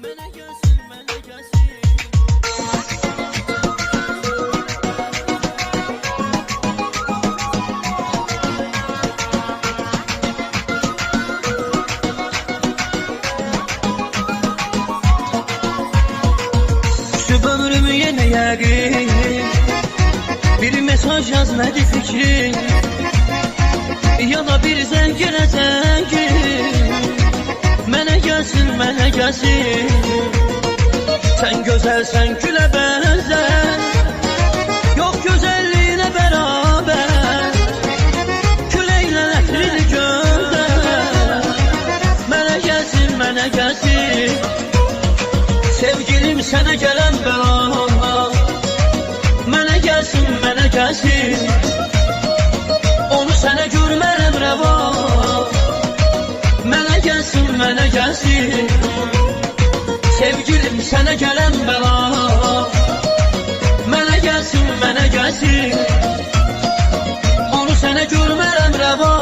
Şu ömrümü yenə yəqin Bir mesaj yazmadı fikrim mənə gəlsin Sən gözəlsən gülə bənzər Yox gözəlliyinə bərabər Küləklə ətrini göndər Mənə gəlsin, mənə gəlsin Sevgilim sənə gələn bəla Mənə gəlsin, mənə gəlsin Mənə gəlsin, mənə gəlsin Sevgilim sənə gələn bəla Mənə gəlsin, mənə gəlsin Onu sənə görmərəm rəva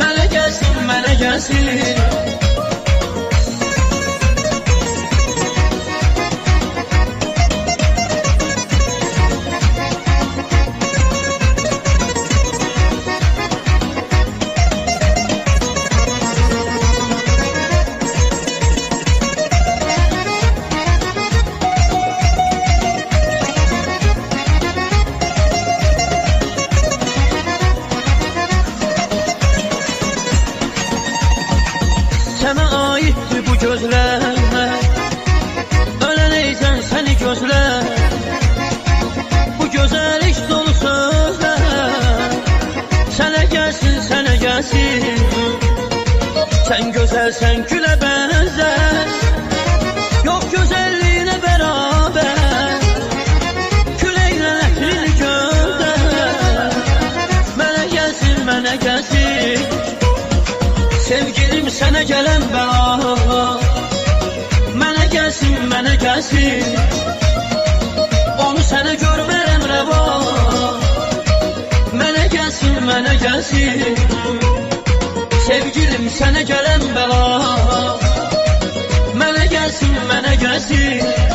Mənə gəlsin, mənə gəlsin sənə gəlsin Sən gözəlsən gülə bənzər Yox gözəlliyinə bərabər Küləklə ətrini göndər Mənə gəlsin, mənə gəlsin Sevgilim sənə gələn bəla Mənə gəlsin, mənə gəlsin Onu sənə görmərəm mənə gəlsin Sevgilim sənə gələn bəla Mənə gəlsin, mənə gəlsin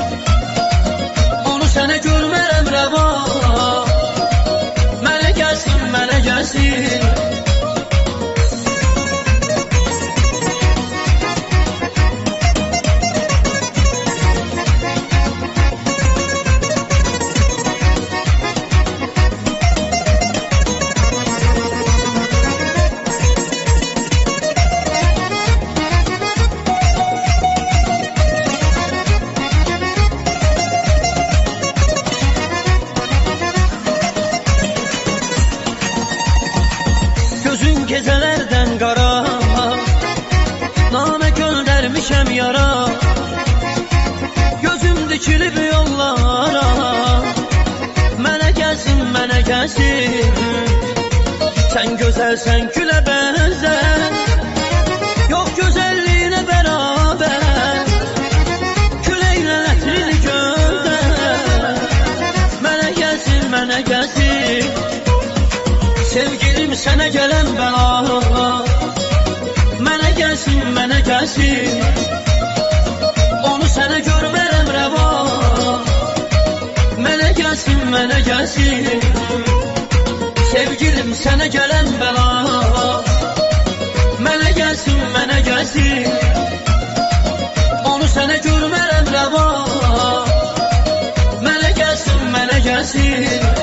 göndərmişəm yara. Gözüm dikilib yollara. Mənə gəlsin, mənə gəlsin Sən gözəlsən gülə bənzər Yox gözəlliyinə bərabər Küləklə ətrini göndər Mənə gəlsin, mənə gəlsin Sevgilim sənə gələn bəla Mənə gəlsin, mənə gəlsin gəlsin, mənə gəlsin. Sevgilim sənə gələn bəla. Mənə gəlsin, mənə gəlsin. Onu sənə görmərəm rəva. Mənə gəlsin, mənə gəlsin